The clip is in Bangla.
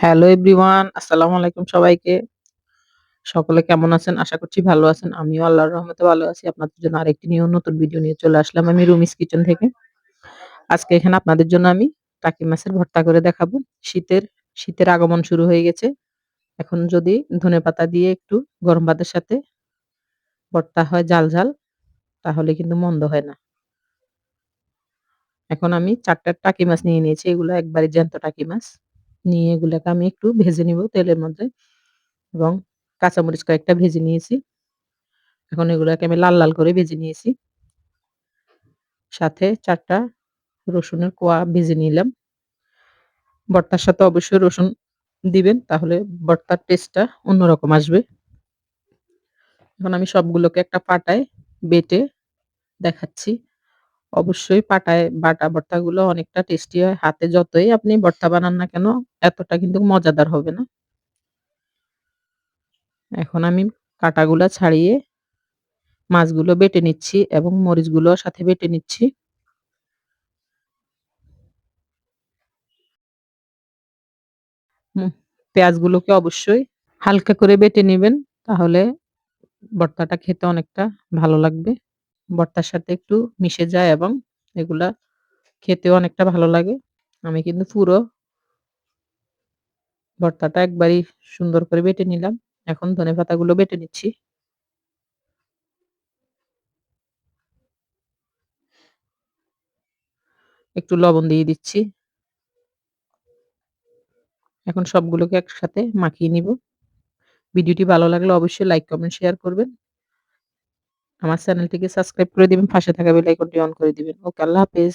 হ্যালো এভরিওয়ান, আসসালামু আলাইকুম সবাইকে। সকলে কেমন আছেন? আশা করছি ভালো আছেন। আমিও আল্লাহর রহমতে ভালো আছি। আপনাদের জন্য আরেকটি নিউ নতুন ভিডিও নিয়ে চলে আসলাম আমি রুমিস কিচেন থেকে। আজকে এখানে আপনাদের জন্য আমি টাকি মাছের ভর্তা করে দেখাবো। শীতের শীতের আগমন শুরু হয়ে গেছে। এখন যদি ধনেপাতা দিয়ে একটু গরম ভাতের সাথে ভর্তা হয় জাল ঝাল তাহলে কিন্তু মন্দ হয় না। এখন আমি ৪ টা টাকি মাছ নিয়ে নিয়েছি। এগুলো একবারে জ্যান্ত টাকি মাছ। নিয়ে এগুলাকে আমি একটু ভেজে নিব তেলের মধ্যে এবং কাঁচামরিচ কয়েকটা ভেজে নিয়েছি। এখন এগুলাকে আমি লাল, লাল করে ভেজে নিয়েছি। সাথে ৪ টা রসুনের কোয়া ভেজে নিলাম। ভর্তার সাথে অবশ্যই রসুন দিবেন তাহলে ভর্তার টেস্টটা অন্যরকম আসবে। এখন আমি সবগুলোকে একটা পাটায় বেটে দেখাচ্ছি। অবশ্যই পাটায় বাটা ভর্তাগুলো অনেকটা টেস্টি হয়। হাতে যতই আপনি ভর্তা বানান না কেন, এতটা কিন্তু মজাদার হবে না। এখন আমি কাঁটাগুলা ছাড়িয়ে মাছগুলো বেটে নিচ্ছি এবং মরিচগুলো সাথে বেটে নিচ্ছি। পেঁয়াজগুলোকে অবশ্যই হালকা করে বেটে নিবেন, তাহলে ভর্তাটা খেতে অনেকটা ভালো লাগবে। ভর্তার সাথে একটু মিশে যায় এবং এগুলা খেতেও অনেকটা ভালো লাগে। আমি কিন্তু পুরো ভর্তাটা একবারই সুন্দর করে বেটে নিলাম। এখন ধনেপাতাগুলো বেটে নিচ্ছি। একটু লবণ দিয়ে দিচ্ছি। এখন সবগুলোকে একসাথে মাখিয়ে নিব। ভিডিওটি ভালো লাগলে অবশ্যই লাইক, কমেন্ট, শেয়ার করবেন। আমার চ্যানেলটিকে সাবস্ক্রাইব করে দিবেন। পাশে থাকা বেল আইকনটি অন করে দিবেন। ওকে আল্লাহ হাফেজ।